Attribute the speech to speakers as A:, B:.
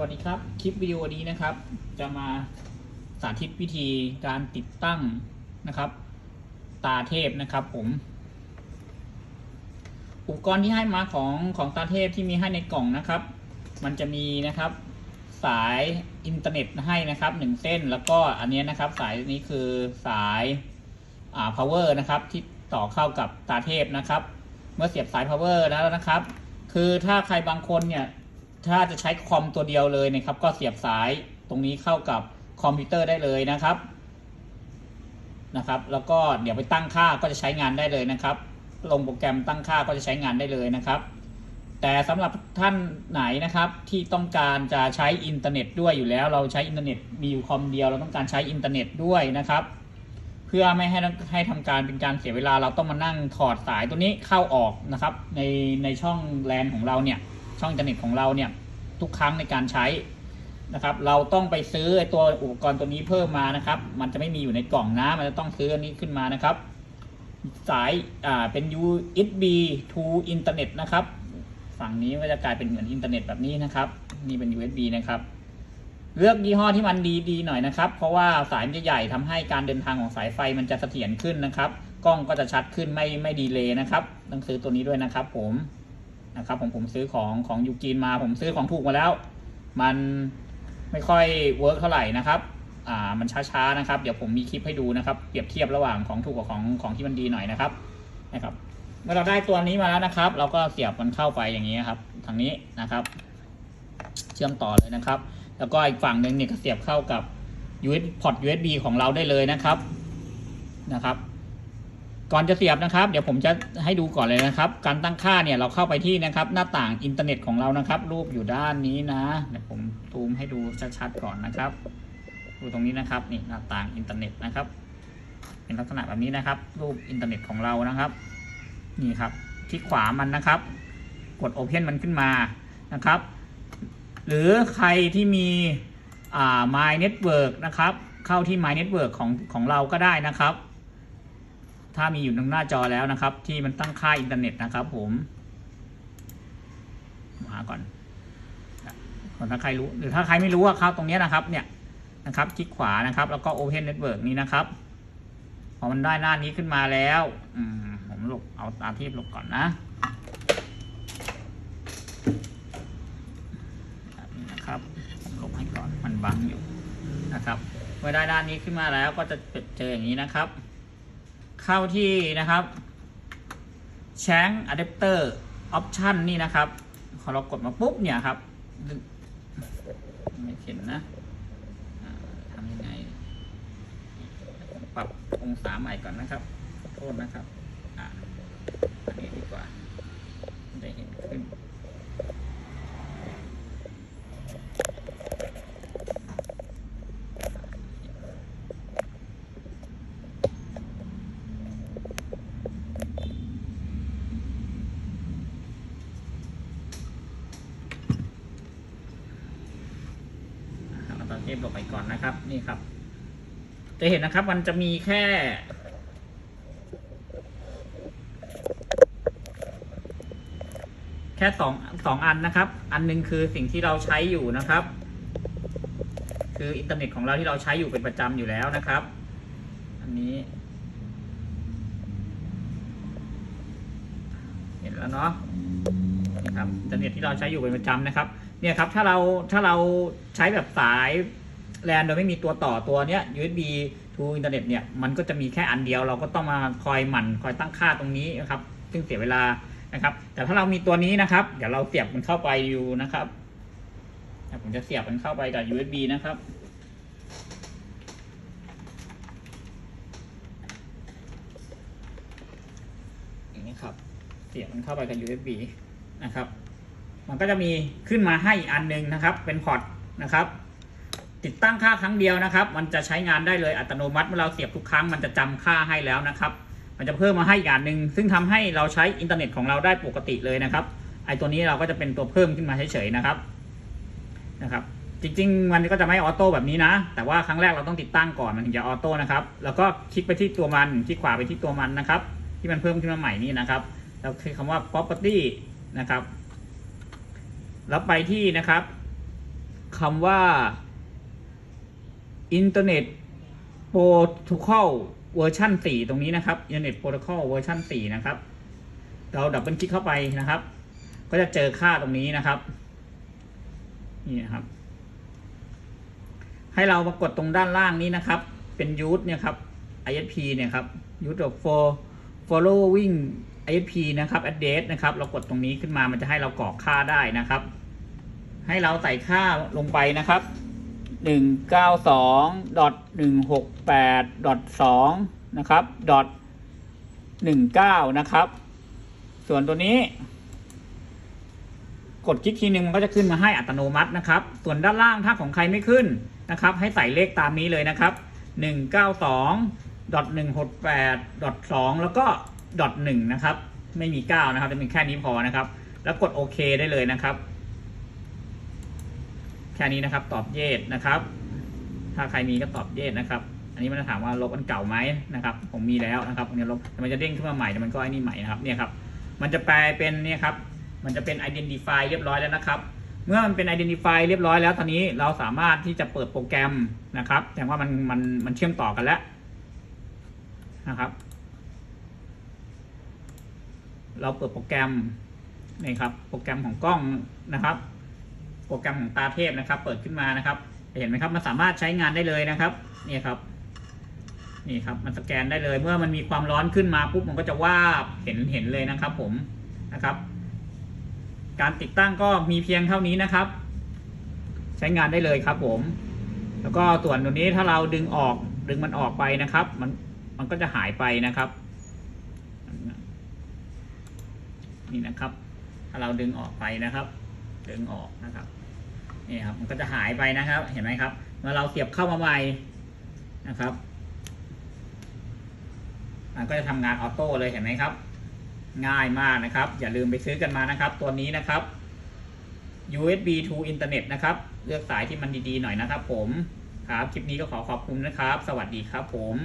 A: วัสดีครับ คลิปวิดีโอนี้นะครับ จะมาสาธิตวิธีการติดตั้งนะครับ ตาเทพนะครับผม อุปกรณ์ที่ให้มาของของตาเทพที่มีให้ในกล่องนะครับ มันจะมีนะครับ สายอินเทอร์เน็ตให้นะครับหนึ่งเส้นแล้วก็อันนี้นะครับ สายนี้คือสายอ่า power นะครับ ที่ต่อเข้ากับตาเทพนะครับ เมื่อเสียบสาย power แล้วนะครับ คือถ้าใครบางคนเนี่ย ถ้าจะใช้คอมตัวเดียวเลยนะครับ ก็เสียบสายตรงนี้เข้ากับคอมพิวเตอร์ได้เลยนะครับนะครับ แล้วก็เดี๋ยวไปตั้งค่าก็จะใช้งานได้เลยนะครับ ลงโปรแกรมตั้งค่าก็จะใช้งานได้เลยนะครับ แต่สำหรับท่านไหนนะครับที่ต้องการจะใช้อินเทอร์เน็ตด้วยอยู่แล้ว เราใช้อินเทอร์เน็ตมีอยู่คอมเดียวเราต้องการใช้อินเทอร์เน็ตด้วยนะครับ เพื่อไม่ให้ให้ทำการเป็นการเสียเวลาเราต้องมานั่งถอดสายตัวนี้เข้าออกนะครับ ในในช่องแลนของเราเนี่ย ช่องอินเทอร์เน็ตของเราเนี่ยทุกครั้งในการใช้นะครับ เราต้องไปซื้อไอ้ตัวอุปกรณ์ตัวนี้เพิ่มมานะครับ มันจะไม่มีอยู่ในกล่องนะมันจะต้องซื้ออันนี้ขึ้นมานะครับ สายอ่าเป็น USB to Internet นะครับ ฝั่งนี้ก็จะกลายเป็นเหมือนอินเทอร์เน็ตแบบนี้นะครับ นี่เป็น USB นะครับ เลือกยี่ห้อที่มันดีๆหน่อยนะครับ เพราะว่าสายมันจะใหญ่ทำให้การเดินทางของสายไฟมันจะเสถียรขึ้นนะครับ กล้องก็จะชัดขึ้นไม่ไม่ดีเลยนะครับ ต้องซื้อตัวนี้ด้วยนะครับผม นะครับผมผมซื้อของของยูกินมา ผมซื้อของถูกมาแล้ว มันไม่ค่อยเวิร์กเท่าไหร่นะครับอ่ามันช้าๆนะครับ เดี๋ยวผมมีคลิปให้ดูนะครับเปรียบเทียบระหว่างของถูกกับของของที่มันดีหน่อยนะครับนะครับเมื่อเราได้ตัวนี้มาแล้วนะครับ เราก็เสียบมันเข้าไปอย่างนี้ครับทางนี้นะครับ เชื่อมต่อเลยนะครับ แล้วก็อีกฝั่งหนึ่งเนี่ยก็เสียบเข้ากับ USB พอร์ต USB ของเราได้เลยนะครับนะครับ ก่อนจะเสียบนะครับเดี๋ยวผมจะให้ดูก่อนเลยนะครับ การตั้งค่าเนี่ยเราเข้าไปที่นะครับ หน้าต่างอินเทอร์เน็ตของเรานะครับ รูปอยู่ด้านนี้นะเดี๋ยวผมซูมให้ดูชัดๆก่อนนะครับ ดูตรงนี้นะครับนี่หน้าต่างอินเทอร์เน็ตนะครับ เป็นลักษณะแบบนี้นะครับ รูปอินเทอร์เน็ตของเรานะครับ นี่ครับคลิกขวามันนะครับ กด Open มันขึ้นมานะครับ หรือใครที่มีอ่า My Network นะครับ เข้าที่ My Network ของของเราก็ได้นะครับ ถ้ามีอยู่ตรงหน้าจอแล้วนะครับ ที่มันตั้งค่าอินเทอร์เน็ตนะครับผมมาก่อนถ้าใครรู้หรือถ้าใครไม่รู้ว่าเข้าตรงนี้นะครับเนี่ยนะครับ คลิกขวานะครับ แล้วก็ Open Network นี้นะครับพอมันได้หน้านี้ขึ้นมาแล้วอืผมหลบเอาตาที่หลบก่อนนะแบบนี้นะครับผมหลบให้ก่อนมันบังอยู่นะครับ เมื่อได้ด้านนี้ขึ้นมาแล้วก็จะเจออย่างนี้นะครับ เข้าที่นะครับแชงอะแดปเตอร์ออปชันนี่นะครับพอเรากดมาปุ๊บเนี่ยครับไม่เห็นนะทำยังไง ปรับองศาใหม่ก่อนนะครับโทษนะครับ อ่าอันนี้ดีกว่ามันจะเห็นขึ้น เราต้องเทปลงไปก่อนนะครับ นี่ครับ จะเห็นนะครับมันจะมีแค่ แค่สองสองอันนะครับ อันหนึงคือสิ่งที่เราใช้อยู่นะครับ คืออินเทอร์เน็ตของเราที่เราใช้อยู่เป็นประจำอยู่แล้วนะครับ อันนี้ เห็นแล้วเนาะนี่ครับอินเทอร์เน็ตที่เราใช้อยู่เป็นประจำนะครับ เนี่ยครับถ้าเราถ้าเราใช้แบบสายแลนโดยไม่มีตัวต่อตัวเนี้ย USB to อินเทอร์เน็ตเนี่ยมันก็จะมีแค่อันเดียว เราก็ต้องมาคอยหมั่นคอยตั้งค่าตรงนี้นะครับ ซึ่งเสียเวลานะครับ แต่ถ้าเรามีตัวนี้นะครับ เดี๋ยวเราเสียบมันเข้าไปอยู่นะครับผมจะเสียบมันเข้าไปกับ USB นะครับอย่างนี้ครับ เสียบมันเข้าไปกับ USB นะครับ มันก็จะมีขึ้นมาให้อีกอันหนึงนะครับ เป็นพอร์ตนะครับ ติดตั้งค่าครั้งเดียวนะครับ มันจะใช้งานได้เลยอัตโนมัติเมื่อเราเสียบทุกครั้งมันจะจำค่าให้แล้วนะครับ มันจะเพิ่มมาให้อีกอันหนึ่งซึ่งทำให้เราใช้อินเทอร์เน็ตของเราได้ปกติเลยนะครับ ไอตัวนี้เราก็จะเป็นตัวเพิ่มขึ้นมาเฉยๆนะครับนะครับ จริงๆ มันก็จะไม่ออโต้แบบนี้นะ แต่ว่าครั้งแรกเราต้องติดตั้งก่อนมันถึงจะออโต้นะครับ แล้วก็คลิกไปที่ตัวมันคลิกขวาไปที่ตัวมันนะครับ ที่มันเพิ่มขึ้นมาใหม่นี่นะครับแล้วคือคำว่า property นะครับ แล้วไปที่นะครับคำว่า Internet Protocol เวอร์ชัน4ตรงนี้นะครับ Internet Protocol เวอร์ชัน4นะครับ เราดับเบิลคลิกเข้าไปนะครับ ก็จะเจอค่าตรงนี้นะครับ นี่นะครับ ให้เรามากดตรงด้านล่างนี้นะครับ เป็น use เนี่ยครับ ISP เนี่ยครับ use of for following ISP นะครับ address นะครับ เรากดตรงนี้ขึ้นมามันจะให้เรากรอกค่าได้นะครับ ให้เราใส่ค่าลงไปนะครับหนึ่งเก้าสองหนึ่งหกแปดสองนะครับดอทหนึ่งเก้านะครับ ส่วนตัวนี้ กดคลิกทีหนึ่งมันก็จะขึ้นมาให้อัตโนมัตินะครับ ส่วนด้านล่างถ้าของใครไม่ขึ้นนะครับ ให้ใส่เลขตามนี้เลยนะครับหนึ่งเก้าสองหนึ่งหกแปดสองแล้วก็ ดอทหนึ่งนะครับ ไม่มีเก้านะครับ จะเป็นแค่นี้พอนะครับ แล้วกดโอเคได้เลยนะครับ แค่นี้นะครับตอบเยสนะครับ ถ้าใครมีก็ตอบเยสนะครับ อันนี้มันจะถามว่าลบอันเก่าไหมนะครับ ผมมีแล้วนะครับอันนี้ลบมันจะเด้งขึ้นมาใหม่แต่มันก็ไอ้นี่ใหม่นะครับเนี่ยครับ มันจะแปลเป็นเนี่ยครับ มันจะเป็น identify เรียบร้อยแล้วนะครับเมื่อมันเป็น identify เรียบร้อยแล้วตอนนี้เราสามารถที่จะเปิดโปรแกรมนะครับแสดงว่ามันมันมันเชื่อมต่อกันแล้วนะครับ เราเปิดโปรแกรมนี่ครับ โปรแกรมของกล้องนะครับ โปรแกรมของตาเทพนะครับ เปิดขึ้นมานะครับ เห็นไหมครับ มันสามารถใช้งานได้เลยนะครับ นี่ครับ นี่ครับ มันสแกนได้เลย เมื่อมันมีความร้อนขึ้นมาปุ๊บ มันก็จะวาบ เห็น เห็นเลยนะครับ ผม นะครับ การติดตั้งก็มีเพียงเท่านี้นะครับ ใช้งานได้เลยครับ ผม แล้วก็ส่วนตัวนี้ถ้าเราดึงออก ดึงมันออกไปนะครับ มัน มันก็จะหายไปนะครับ นี่นะครับ ถ้าเราดึงออกไปนะครับ ดึงออกนะครับนี่ครับมันก็จะหายไปนะครับ เห็นไหมครับ เมื่อเราเสียบเข้ามาใหม่นะครับมันก็จะทำงานออโต้เลยเห็นไหมครับ ง่ายมากนะครับ อย่าลืมไปซื้อกันมานะครับ ตัวนี้นะครับ USB to Internet นะครับ เลือกสายที่มันดีๆหน่อยนะครับ ผมครับคลิปนี้ก็ขอขอบคุณนะครับ สวัสดีครับผม